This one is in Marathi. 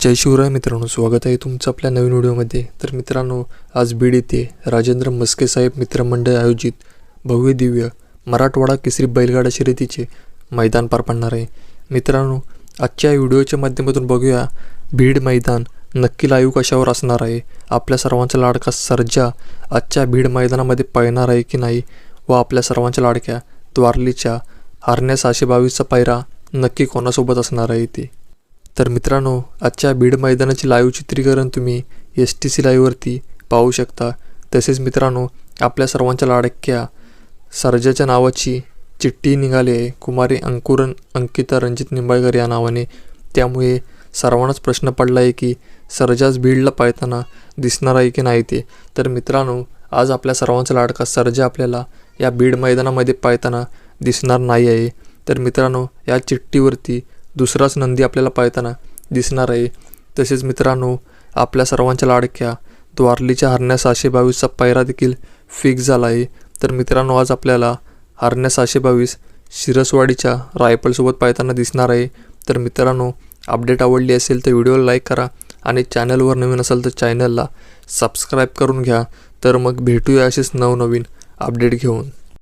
जय शिवराय मित्रांनो स्वागत आहे तुमचं आपल्या नवीन व्हिडिओमध्ये. तर मित्रांनो आज बीड येथे राजेंद्र मस्के साहेब मित्रमंडळ आयोजित भव्य दिव्य मराठवाडा केसरी बैलगाडा शर्यतीचे मैदान पार पडणार आहे. मित्रांनो आजच्या व्हिडिओच्या माध्यमातून बघूया भीड मैदान नक्की लाईव्ह कशावर असणार आहे? आपल्या सर्वांचा लाडका सर्जा आजच्या भीड मैदानामध्ये पळणार आहे की नाही? व आपल्या सर्वांच्या लाडक्या द्वारलीच्या हरण्या सहाशे बावीसचा पायरा नक्की कोणासोबत असणार आहे ते तर मित्रांनो आजच्या बीड मैदानाचे लाईव्ह चित्रीकरण तुम्ही एस टी सी लाईव्हवरती पाहू शकता. तसेच मित्रांनो आपल्या सर्वांच्या लाडक्या सर्जाच्या नावाची चिठ्ठी निघाली आहे. कुमारी अंकुरन अंकिता रणजित निंबाळकर या नावाने. त्यामुळे सर्वांनाच प्रश्न पडला आहे की सर्जाच बीडला पाळताना दिसणार आहे की नाही ते. तर मित्रांनो आज आपल्या सर्वांचा लाडका सर्जा आपल्याला या बीड मैदानामध्ये पाळताना दिसणार नाही आहे. तर मित्रांनो या चिठ्ठीवरती दुसराच नंदी आपल्याला पाहताना दिसणार आहे. तसेच मित्रांनो आपल्या सर्वांच्या लाडक्या द्वारलीच्या हरण्या सहाशे बावीसचा पायरा देखील फिक्स झाला आहे. तर मित्रांनो आज आपल्याला हरण्या सहाशे बावीस शिरसवाडीच्या रायफलसोबत पाहताना दिसणार आहे. तर मित्रांनो अपडेट आवडली असेल तर व्हिडिओला लाईक करा आणि चॅनलवर नवीन असाल तर चॅनलला सबस्क्राईब करून घ्या. तर मग भेटूया असेच नवनवीन अपडेट घेऊन.